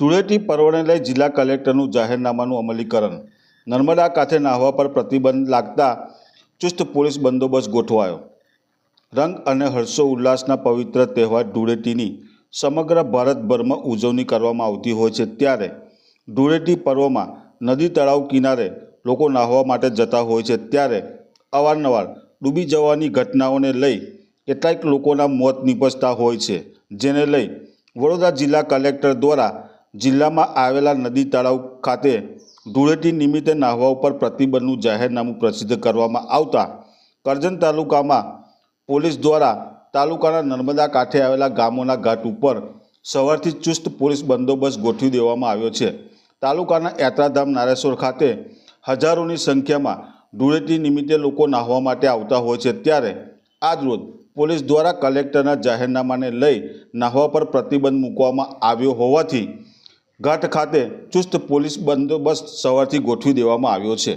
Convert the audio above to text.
ધૂળેટી પર્વને લઈ જિલ્લા કલેક્ટરનું જાહેરનામાનું અમલીકરણ. નર્મદા કાંઠે નાહવા પર પ્રતિબંધ લાગતા ચુસ્ત પોલીસ બંદોબસ્ત ગોઠવાયો. રંગ અને હર્ષો ઉલ્લાસના પવિત્ર તહેવાર ધૂળેટીની સમગ્ર ભારતભરમાં ઉજવણી કરવામાં આવતી હોય છે ત્યારે ધૂળેટી પર્વમાં નદી તળાવ કિનારે લોકો નાહવા માટે જતા હોય છે ત્યારે અવારનવાર ડૂબી જવાની ઘટનાઓને લઈ કેટલાક લોકોના મોત નિપજતા હોય છે, જેને લઈ વડોદરા જિલ્લા કલેક્ટર દ્વારા જિલ્લામાં આવેલા નદી તળાવ ખાતે ધૂળેટી નિમિત્તે નાહવા ઉપર પ્રતિબંધનું જાહેરનામું પ્રસિદ્ધ કરવામાં આવતા કરજણ તાલુકામાં પોલીસ દ્વારા તાલુકાના નર્મદા કાંઠે આવેલા ગામોના ઘાટ ઉપર સવારથી ચુસ્ત પોલીસ બંદોબસ્ત ગોઠવી દેવામાં આવ્યો છે. તાલુકાના યાત્રાધામ નારેશ્વર ખાતે હજારોની સંખ્યામાં ધૂળેટી નિમિત્તે લોકો નાહવા માટે આવતા હોય છે. ત્યારે આજરોજ પોલીસ દ્વારા કલેક્ટરના જાહેરનામાને લઈ નાહવા પર પ્રતિબંધ મૂકવામાં આવ્યો હોવાથી ઘાટ ખાતે ચુસ્ત પોલીસ બંદોબસ્ત સવારથી ગોઠવી દેવામાં આવ્યો છે.